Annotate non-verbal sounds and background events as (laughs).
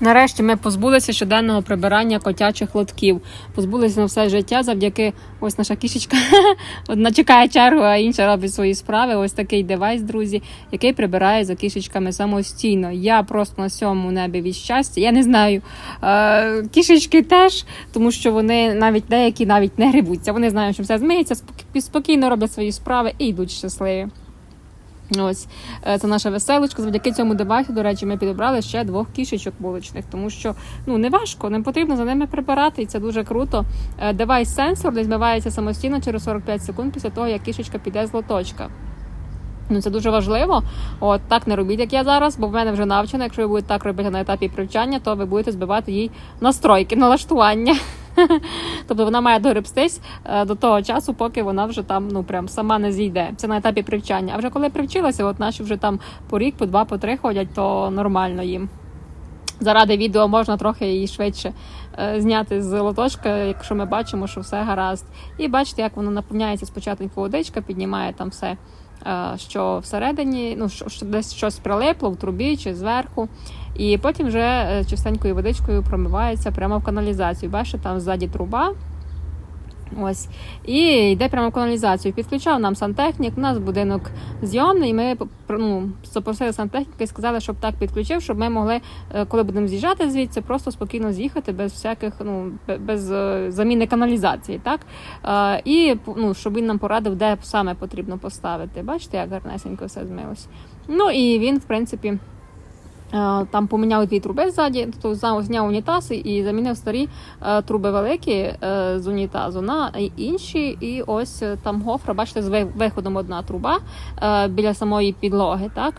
Нарешті ми позбулися щоденного прибирання котячих лотків. Позбулися на все життя завдяки ось наша кішечка. (laughs) Одна чекає чергу, а інша робить свої справи. Ось такий девайс, друзі, який прибирає за кішечками самостійно. Я просто на сьомому небі від щастя. Я не знаю. Е, кішечки теж, тому що вони навіть деякі навіть не грибуться. Вони знають, що все змиється, спок- спокійно роблять свої справи і йдуть щасливі. Ось е, це наша веселочка. Завдяки цьому девайсу, до речі, ми підібрали ще двох кішечок вуличних, тому що ну не важко, не потрібно за ними прибирати, і це дуже круто. Е, Девайс сенсор не змивається самостійно через 45 секунд після того, як кішечка піде з лоточка. Ну, це дуже важливо. От так не робіть, як я зараз, бо в мене вже навчено. Якщо ви будете так робити на етапі привчання, то ви будете збивати їй настройки, налаштування. (laughs) Тобто вона має догребстись е, до того часу, поки вона вже там ну прям сама не зійде. Це на етапі привчання. А вже коли привчилася, от наші вже там по рік, по два, по три ходять, то нормально їм. Заради відео можна трохи її швидше е, зняти з лоточка, якщо ми бачимо, що все гаразд. І бачите, як воно наповняється спочатку водичка, піднімає там все, що всередині, ну що десь щось прилипло в трубі чи зверху. І потім вже е, чистенькою водичкою промивається прямо в каналізацію. Бачите, там ззаді труба. Ось і йде прямо в каналізацію. Підключав нам сантехнік. У нас будинок зйомний. і Ми ну, запросили сантехніка і сказали, щоб так підключив, щоб ми могли, е, коли будемо з'їжджати звідси, просто спокійно з'їхати без всяких ну без е, заміни каналізації. Так Е, і ну, щоб він нам порадив, де саме потрібно поставити. Бачите, як гарнесенько все змилось. Ну і він, в принципі. Е, Там поміняли дві труби ззаді, тобто зняв, унітаз і замінив старі е, труби великі е, з унітазу на інші. І ось там гофра, бачите, з виходом одна труба біля самої підлоги. Так?